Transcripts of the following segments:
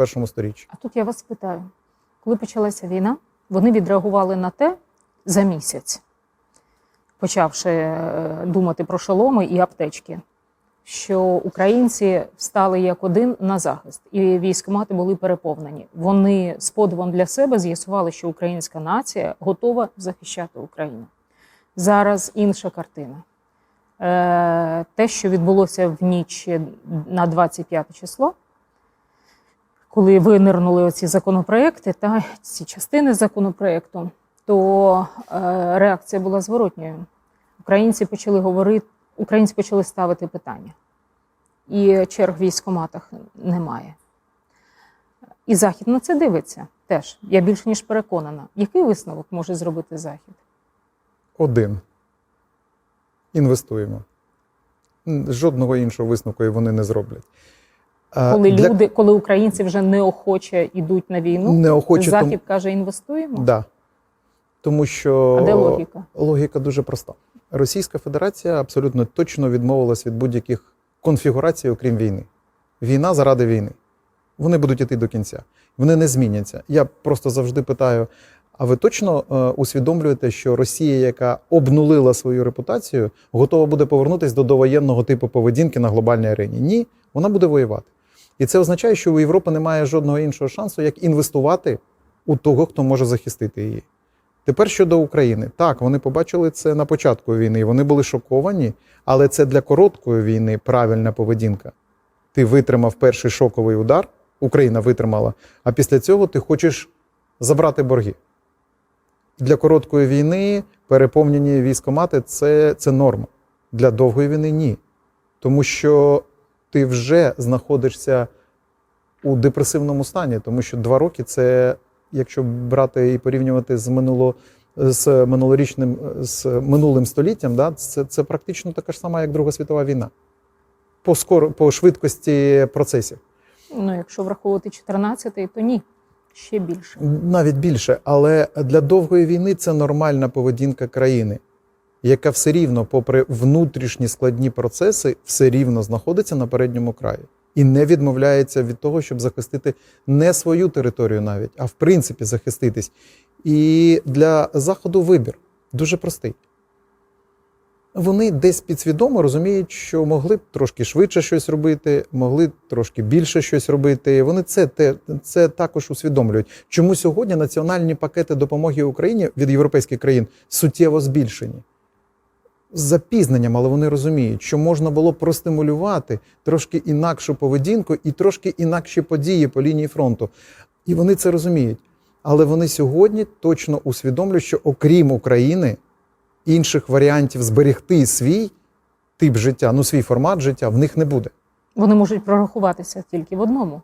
першому сторіччі. А тут я вас питаю, коли почалася війна, вони відреагували на те за місяць, почавши е, думати про шоломи і аптечки, що українці встали як один на захист, і військомати були переповнені. Вони з подивом для себе з'ясували, що українська нація готова захищати Україну. Зараз інша картина. Е, Те, що відбулося в ніч на 25 число, коли винирнули оці законопроекти та ці частини законопроекту, то е, реакція була зворотньою. Українці почали говорити, українці почали ставити питання, і черг в військоматах немає. І Захід на це дивиться теж. Я більше ніж переконана. Який висновок може зробити Захід? Один. Інвестуємо. Жодного іншого висновку вони не зроблять. А Коли для- люди, коли українці вже неохоче йдуть на війну, Неохоче, Захід тому- каже, інвестуємо. Да. Тому що А де логіка? логіка дуже проста. Російська Федерація абсолютно точно відмовилась від будь-яких конфігурацій, окрім війни. Війна заради війни. Вони будуть іти до кінця. Вони не зміняться. Я просто завжди питаю: а ви точно е, усвідомлюєте, що Росія, яка обнулила свою репутацію, готова буде повернутися до довоєнного типу поведінки на глобальній арені? Ні, вона буде воювати. І це означає, що у Європи немає жодного іншого шансу, як інвестувати у того, хто може захистити її. Тепер щодо України, так вони побачили це на початку війни. Вони були шоковані, але це для короткої війни правильна поведінка. Ти витримав перший шоковий удар, Україна витримала, а після цього ти хочеш забрати борги. Для короткої війни переповнені військомати це, це норма. Для довгої війни ні. Тому що ти вже знаходишся у депресивному стані, тому що два роки це, якщо брати і порівнювати з минуло. З минулорічним з минулим століттям, да, це, це практично така ж сама, як Друга світова війна. По, скор, по швидкості процесів. Ну, якщо враховувати 14-й, то ні, ще більше. Навіть більше. Але для довгої війни це нормальна поведінка країни, яка все рівно, попри внутрішні складні процеси, все рівно знаходиться на передньому краї і не відмовляється від того, щоб захистити не свою територію навіть, а в принципі захиститись. І для Заходу вибір дуже простий. Вони десь підсвідомо розуміють, що могли б трошки швидше щось робити, могли б трошки більше щось робити. Вони це, те, це також усвідомлюють. Чому сьогодні національні пакети допомоги Україні від європейських країн суттєво збільшені? З запізненням, але вони розуміють, що можна було простимулювати трошки інакшу поведінку і трошки інакші події по лінії фронту. І вони це розуміють. Але вони сьогодні точно усвідомлюють, що окрім України інших варіантів зберегти свій тип життя, ну свій формат життя в них не буде. Вони можуть прорахуватися тільки в одному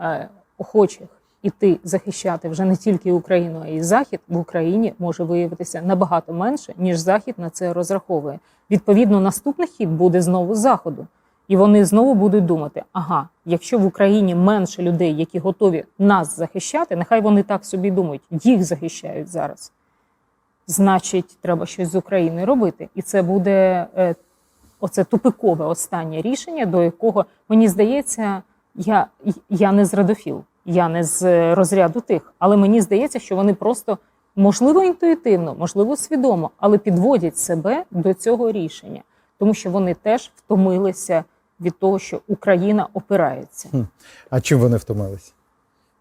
Е, охочих іти захищати вже не тільки Україну, а й Захід в Україні може виявитися набагато менше, ніж Захід на це розраховує. Відповідно, наступний хід буде знову заходу. І вони знову будуть думати: ага, якщо в Україні менше людей, які готові нас захищати, нехай вони так собі думають, їх захищають зараз. Значить, треба щось з України робити. І це буде е, оце тупикове останнє рішення, до якого мені здається, я, я не з радофіл, я не з розряду тих, але мені здається, що вони просто можливо інтуїтивно, можливо, свідомо, але підводять себе до цього рішення, тому що вони теж втомилися від того, що Україна опирається. А чим вони втомились?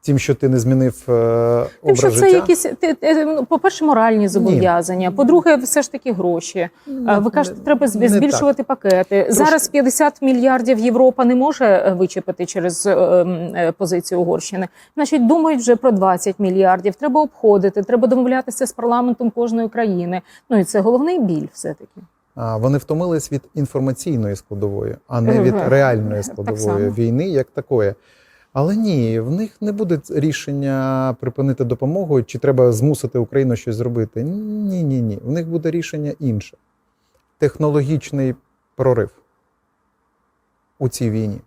Тим, що ти не змінив е, образ Тим, що це життя? якісь ти- ти, ну, по-перше, моральні зобов'язання. По-друге, все ж таки гроші. А Ви кажете, треба зб- не збільшувати пакети. Зараз 50 мільярдів Європа не може е, вичепити через е, е, позицію Угорщини. Значить, думають вже про 20 мільярдів. Треба обходити, треба домовлятися з парламентом кожної країни. Ну і це головний біль, все таки. Вони втомились від інформаційної складової, а не від реальної складової війни, як такої. Але ні, в них не буде рішення припинити допомогу, чи треба змусити Україну щось зробити. Ні, ні, ні. В них буде рішення інше: технологічний прорив у цій війні.